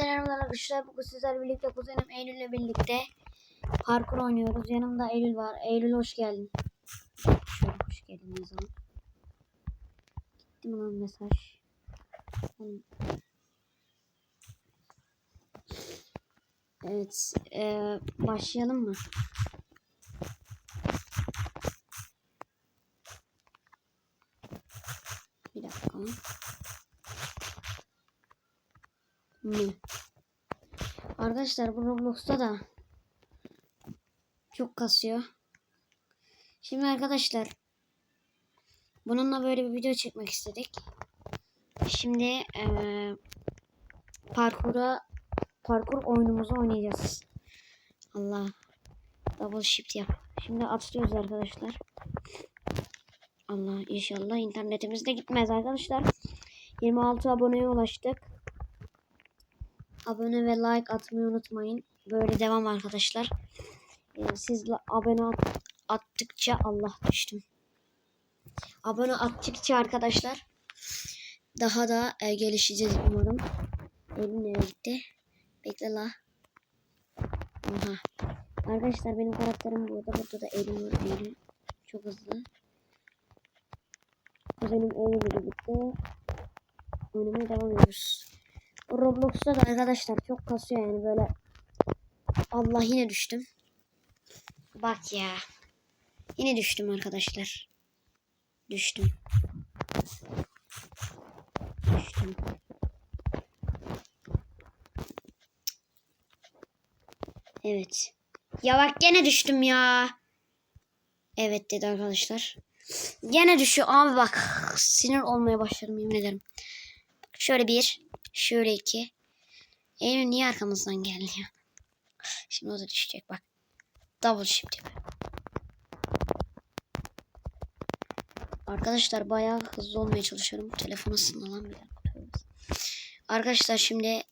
Hepinize merhabalar arkadaşlar. Bugün sizlerle birlikte kuzenim Eylül'le birlikte parkur oynuyoruz. Yanımda Eylül var. Eylül hoş geldin. Şöyle hoş geldin yazalım. Gitti mi lan mesaj? Evet. eee, başlayalım mı? Bir dakika. Mi. Arkadaşlar bu Roblox'ta da çok kasıyor. Şimdi arkadaşlar bununla böyle bir video çekmek istedik. Şimdi eee parkura parkur oyunumuzu oynayacağız. Allah. Double shift yap. Şimdi atlıyoruz arkadaşlar. Allah inşallah internetimiz de gitmez arkadaşlar. 26 aboneye ulaştık. Abone ve like atmayı unutmayın. Böyle devam arkadaşlar. Ee, siz abone at- attıkça Allah düştüm. Abone attıkça arkadaşlar daha da e, gelişeceğiz umarım. Elim nereye gitti? Bekle la. Aha. Arkadaşlar benim karakterim burada. Burada da elim var. Elim çok hızlı. Kuzenim Eylül'le birlikte oynamaya devam ediyoruz. Roblox'ta da arkadaşlar çok kasıyor yani böyle. Allah yine düştüm. Bak ya. Yine düştüm arkadaşlar. Düştüm. Düştüm. Evet. Ya bak gene düştüm ya. Evet dedi arkadaşlar. Gene düşüyor abi bak. Sinir olmaya başladım yemin ederim. Şöyle bir. Şöyle iki. Eylül niye arkamızdan geldi ya? Şimdi o da düşecek bak. Double shift yapıyor. Arkadaşlar bayağı hızlı olmaya çalışıyorum. Telefonu ısındı lan bir. Arkadaşlar şimdi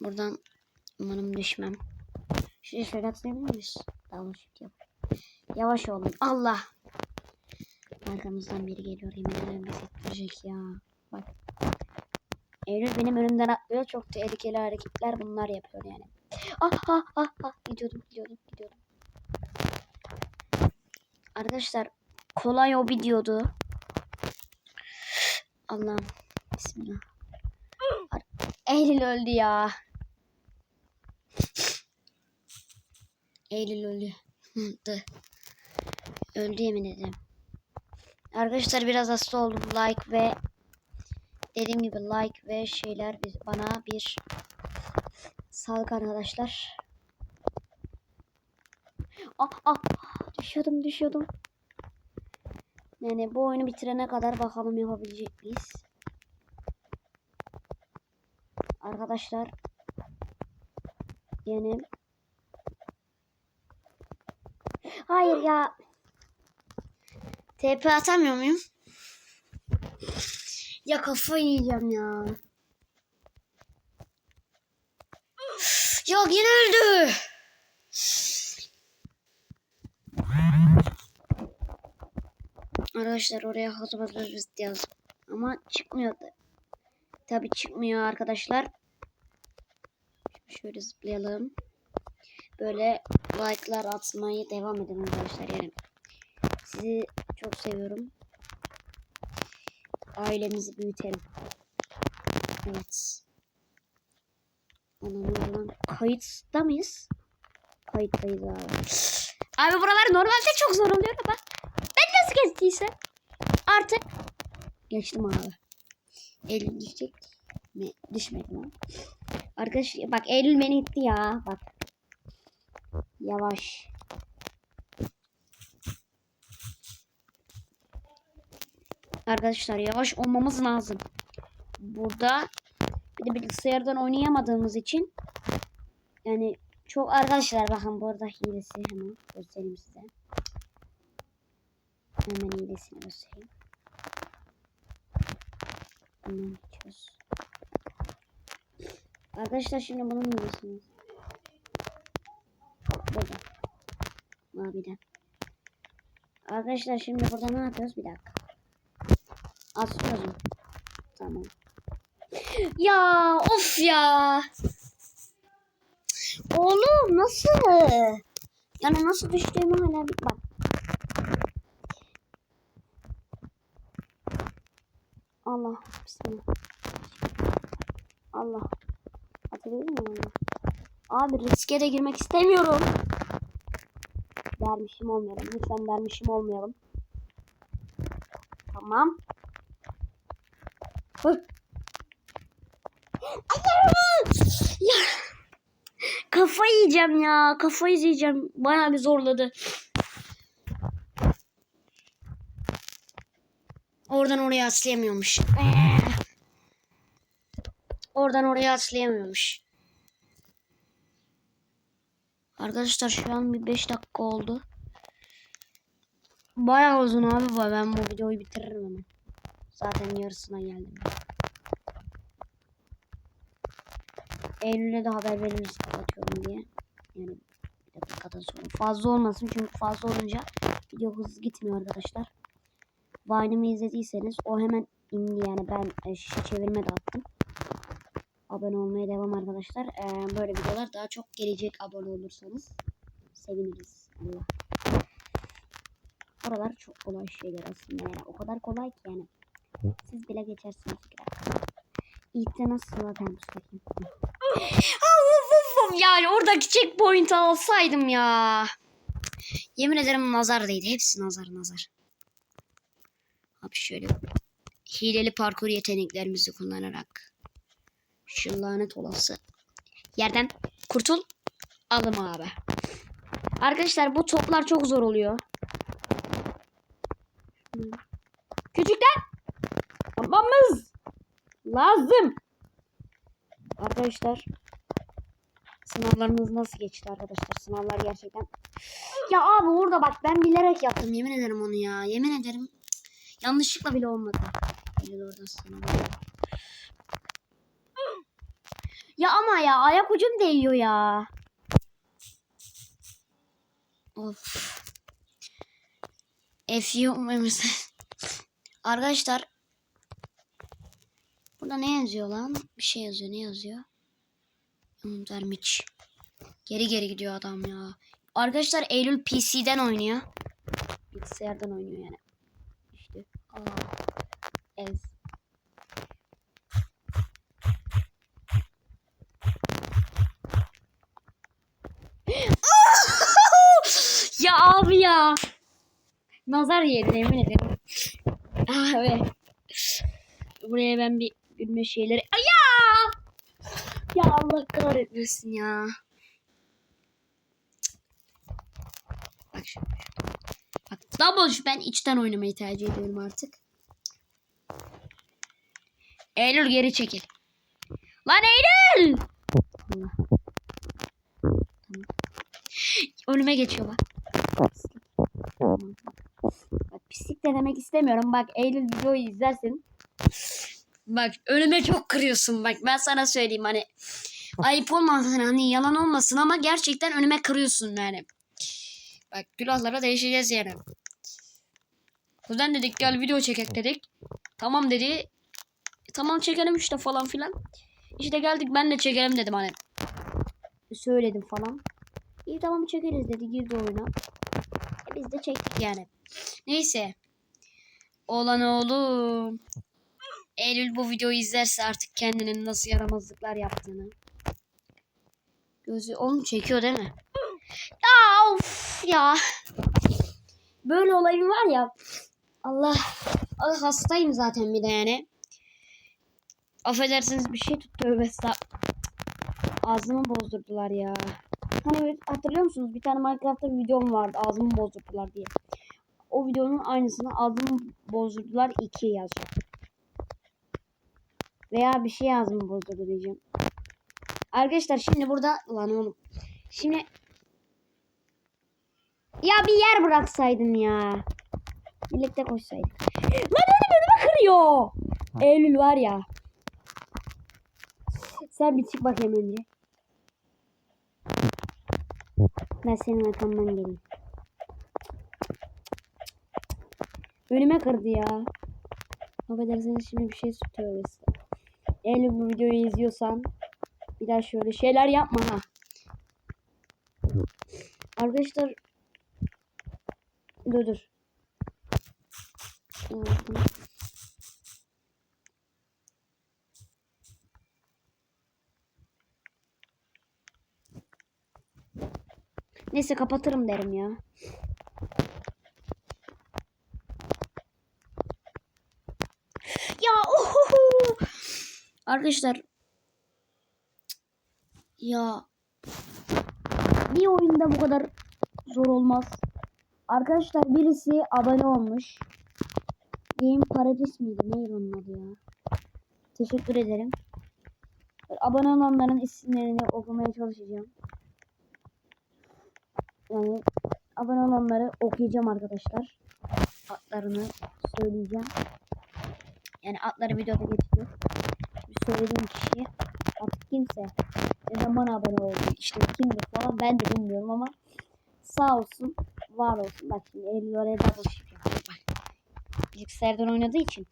buradan umarım düşmem. Şuraya şöyle atlayabilir miyiz? Double shift yap. Yavaş olun. Allah. Arkamızdan biri geliyor. Yemin ederim bizi ya. Bak. Eylül benim önümden atlıyor. Çok tehlikeli hareketler bunlar yapıyor yani. Ah ah ah ah. Gidiyordum gidiyordum gidiyordum. Arkadaşlar kolay o gidiyordu. Allah'ım. Bismillah. Eylül öldü ya. Eylül öldü. Öldü yemin ederim. Arkadaşlar biraz hasta oldum. Like ve dediğim gibi like ve şeyler biz bana bir sağlık arkadaşlar. Ah ah düşüyordum düşüyordum. Yani bu oyunu bitirene kadar bakalım yapabilecek miyiz? Arkadaşlar yani Hayır ya. TP atamıyor muyum? Ya kafayı yiyeceğim ya. Ya yine öldü. Arkadaşlar oraya hazırladığımız yazdım. Ama çıkmıyordu. Tabi çıkmıyor arkadaşlar. Şöyle zıplayalım. Böyle like'lar atmayı devam edin arkadaşlar. Yani sizi çok seviyorum. Ailemizi büyütelim. Evet. Anam lan. Kayıtta mıyız? Kayıttayız abi. Abi buralar normalde çok zor oluyor ama ben nasıl geçtiysem artık geçtim abi. Eylül düşecek mi? Düşmedi mi? Arkadaş bak Eylül beni itti ya. Bak. Yavaş. Arkadaşlar yavaş olmamız lazım. Burada bir de bilgisayardan oynayamadığımız için yani çok arkadaşlar bakın burada hilesi hemen göstereyim size. Hemen hilesini göstereyim. Hemen geçiyoruz. Arkadaşlar şimdi bunun hilesini Burada. Maviden. Arkadaşlar şimdi burada ne yapıyoruz? Bir dakika. Asıyoruz mu? Tamam. Ya of ya. Oğlum nasıl? Yani nasıl düştüğümü hala bak. Allah bismillah. Allah. Atabilir miyim onu? Abi riske de girmek istemiyorum. Dermişim olmayalım. Lütfen dermişim olmayalım. Tamam. Ya. Kafayı yiyeceğim ya. Kafayı yiyeceğim. Bayağı bir zorladı. Oradan oraya atlayamıyormuş. Oradan oraya atlayamıyormuş. Arkadaşlar şu an bir 5 dakika oldu. Bayağı uzun abi. Ben bu videoyu bitiririm hemen. Zaten yarısına geldim. Eylül'e de haber veririz kapatıyorum diye. Yani bir dakikadan sonra. Fazla olmasın çünkü fazla olunca video hızlı gitmiyor arkadaşlar. Vine'ımı izlediyseniz o hemen indi yani ben e, şişe çevirme de attım. Abone olmaya devam arkadaşlar. Ee, böyle videolar daha çok gelecek abone olursanız. Seviniriz. Allah. Oralar çok kolay şeyler aslında yani. O kadar kolay ki yani. Siz bile geçersiniz bir dakika. İlkte nasıl zaten bakayım. yani oradaki checkpoint alsaydım ya. Yemin ederim nazar değdi. Hepsi nazar nazar. Abi şöyle hileli parkur yeteneklerimizi kullanarak şu lanet olası yerden kurtul alım abi. Arkadaşlar bu toplar çok zor oluyor. Küçükler yapmamız lazım. Arkadaşlar sınavlarınız nasıl geçti arkadaşlar? Sınavlar gerçekten. Ya abi orada bak ben bilerek yaptım. Yemin ederim onu ya. Yemin ederim. Yanlışlıkla bile olmadı. Gel oradan sınav. Ya ama ya ayak ucum değiyor ya. Of. Mesela. Arkadaşlar Burada ne yazıyor lan? Bir şey yazıyor. Ne yazıyor? Vermiş. Geri geri gidiyor adam ya. Arkadaşlar Eylül PC'den oynuyor. Bilgisayardan oynuyor yani. İşte. Aa. Ez. ya abi ya. Nazar yedi yemin ederim. Evet. Buraya ben bir gülme şeyleri... Ya! Ya Allah kahretmesin ya. Bak şimdi. Bak double ben içten oynamayı tercih ediyorum artık. Eylül geri çekil. Lan Eylül! Tamam. Önüme geçiyor bak. Bak pislik demek istemiyorum. Bak Eylül videoyu izlersin. Bak önüme çok kırıyorsun bak ben sana söyleyeyim hani ayıp olmasın hani yalan olmasın ama gerçekten önüme kırıyorsun yani. Bak günahlara değişeceğiz yani. Kuzen dedik gel video çekek dedik. Tamam dedi. Tamam çekelim işte falan filan. İşte geldik ben de çekelim dedim hani. Söyledim falan. İyi tamam çekeriz dedi girdi oyuna. E, biz de çektik yani. Neyse. Olan oğlum. Eylül bu videoyu izlerse artık kendinin nasıl yaramazlıklar yaptığını. Gözü onu çekiyor değil mi? Ya of ya. Böyle olayım var ya. Allah. Allah hastayım zaten bir de yani. Affedersiniz bir şey tuttu tövbe Ağzımı bozdurdular ya. Hani hatırlıyor musunuz? Bir tane Minecraft'ta bir videom vardı. Ağzımı bozdurdular diye. O videonun aynısını ağzımı bozdurdular 2 yazacak. Veya bir şey yazımı bozuldu diyeceğim. Arkadaşlar şimdi burada lan oğlum. Şimdi ya bir yer bıraksaydın ya. Birlikte koşsaydık. Lan önüm önüme kırıyor. Eylül var ya. Sen bir çık bakayım önce. Ben senin arkamdan geleyim. Önüme kırdı ya. Affedersiniz şimdi bir şey tutuyor Eylül bu videoyu izliyorsan bir daha şöyle şeyler yapma ha. Arkadaşlar dur dur. Neyse kapatırım derim. Ya Arkadaşlar ya bir oyunda bu kadar zor olmaz. Arkadaşlar birisi abone olmuş. Game Paradis miydi? Neydi onun adı ya? Teşekkür ederim. Abone olanların isimlerini okumaya çalışacağım. Yani abone olanları okuyacağım arkadaşlar. Adlarını söyleyeceğim. Yani adları videoda geçiyor. Söylediğim kişi artık kimse ne zaman abone oldu işte kimdir falan ben de bilmiyorum ama sağ olsun var olsun. Bak şimdi Eylül shift yapıyor. Bak. Bilgisayardan oynadığı için.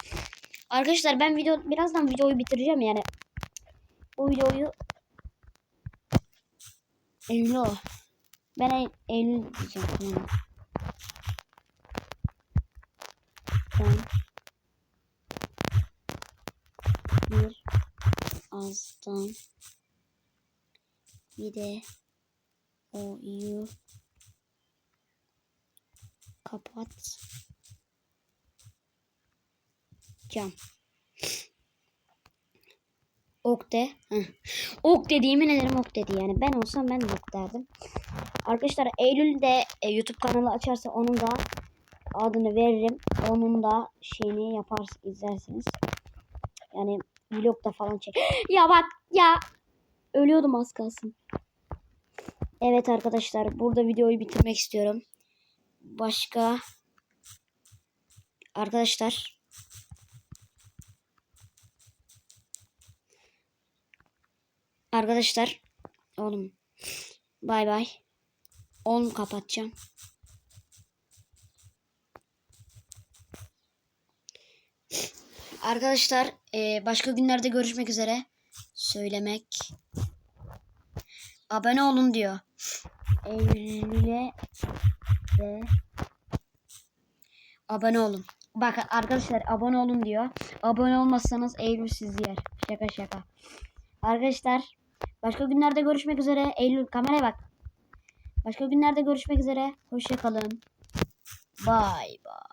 Arkadaşlar ben video birazdan videoyu bitireceğim yani. Bu videoyu Eylül. Ben Ey- Eylül diyeceğim. Yani. Ben bir ağızdan bir de oyu kapat. Cam. Ok de. Ok dediğimi ne derim ok dedi yani. Ben olsam ben de ok derdim. Arkadaşlar Eylül de e, YouTube kanalı açarsa onun da adını veririm. Onun da şeyini yaparsınız izlersiniz. Yani vlogda falan çek. ya bak ya. Ölüyordum az kalsın. Evet arkadaşlar burada videoyu bitirmek istiyorum. Başka arkadaşlar Arkadaşlar oğlum bay bay. Oğlum kapatacağım. Arkadaşlar eee, başka günlerde görüşmek üzere. Söylemek. Abone olun diyor. Eylül'e de abone olun. Bakın arkadaşlar abone olun diyor. Abone olmazsanız Eylül sizi yer. Şaka şaka. Arkadaşlar başka günlerde görüşmek üzere. Eylül kameraya bak. Başka günlerde görüşmek üzere. Hoşça kalın. Bye bye.